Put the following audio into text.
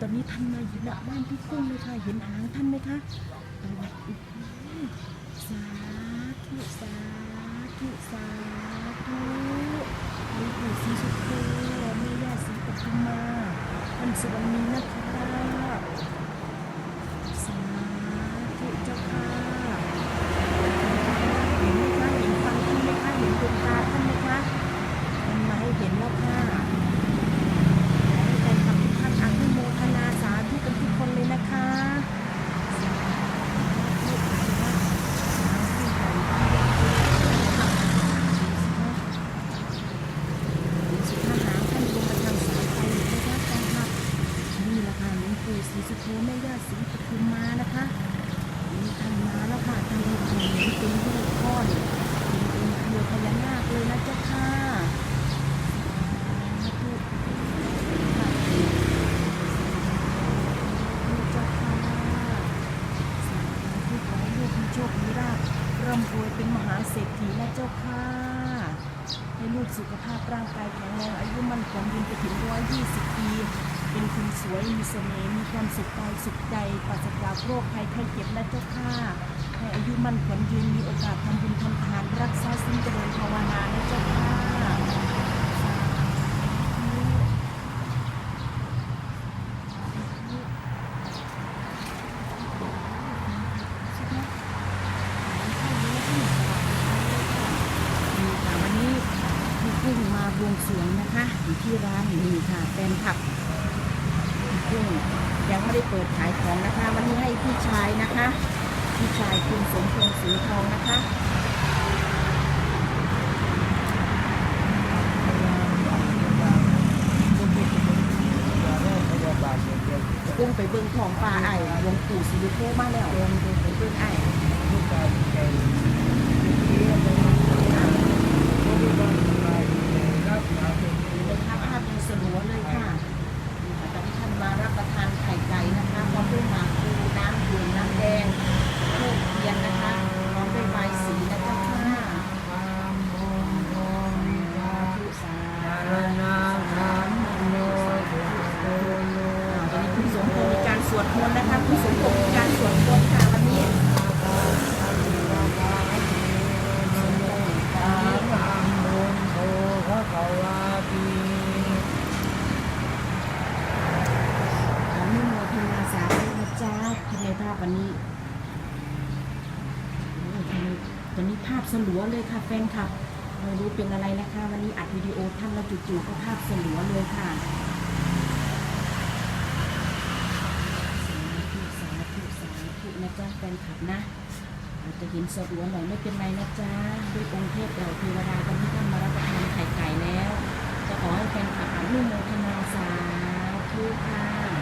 ตอนนี้ท่านมาอยู่หน้าบ้านพี่กุ้งเลยค่ะ เห็นหางท่านไหมคะสาธุสาธุสาธุหลวงปู่ศรีสุโธแม่ย่าศรีปฐุมมาท่านสวรรณีนะคะสาธุเจ้าค่ะเห็นไหมคะเห็นฟังท่านไหมคะเห็นดวงตาท่านไหมคะมันมาให้เห็นแล้วค่ะ ขอให้แฟนคลับทุกท่านอนุโมทนาสาธุกันทุกคนเลยนะคะสาธุนะคะสาธุใหญ่ที่สุดหางท่านลงมาทางสายไฟเลยนะคะแฟนคลับนี่แหละค่ะหลวงปู่ศรีสุโธแม่ย่าศรีปทุมมานะคะนี่ท่านมาแล้วค่ะท่านรูปเหมือนเป็นลูกพ่อเนี่ยเป็นเครือพญานาคเลยนะเจ้าค่ะสาธุ เจ้าค่ะสาธุขอให้ลูกมีโชคมีลาภ ร่ำรวยเป็นมหาเศรษฐีนะเจ้าค่ะให้ลูกสุขภาพร่างกายแข็งแรงอายุมั่นคงยืนไปถึงร้อยยี่สิบปี เป็นคนสวยมีเสน่ห์มีความสุขกายสุขใจปราศจากโรคภัยไข้เจ็บนะเจ้าค่ะให้อายุมั่นคงยืนมีโอกาสทำบุญทำทานรักษาสิ่งเจริญภาวนานะเจ้าค่ะสาธุ นี่ค่ะวันนี้พี่กุ้งมาบวง สรวงนะคะอยู่ที่ร้านนี่ค่ะแฟนคลับพี่กุ้งยังไม่ได้เปิดขายของนะคะ วันนี้ให้พี่ชายนะคะ พี่ชายคุณสมพงษ์สีทองนะคะกุ้งไปเบิ่งของปลาไอ้หลวงปู่สิริโคมาแล้วไปเบิ่งไอ้ เป็นภาพภาพยังสลัวเลยค่ะนี่ค่ะตอนนี้ท่านมารับประทานไข่ไก่นะคะพร้อมด้วยหมากพลูน้ำดื่มน้ำแดงทูบเทียนนะคะพร้อมด้วยใบายสีนะเจ้าค่ะสาธุสาธุตอนนี้คุณสมพงษ์มีการส วดมนต์นะคะคุณสมพงษ์มีการสวดมนต์ค่ะวันนี้อนุโมทนาสาธุนะจ๊ะทำไมภาพวันนี้โอ้ยทำไมตอนนี้ภาพสลัวเลยค่ะแฟนคลับไม่รู้เป็นอะไรนะคะ วันนี้อัดวิดีโอท่านแล้วจู่ๆก็ภาพสลัวเลยค่ะ สาธุสาธุสาธุนะ จ้าแฟนคลับนะ อาจจะเห็นสะดวหน่อยไม่เป็นไรนะจ๊ะด้วยองค์เทพเราเทวดาตอนที่ท่านมารับประทานไข่ไก่แล้ว จะขอให้แฟนคลับอนุโมทนาสาธุค่ะ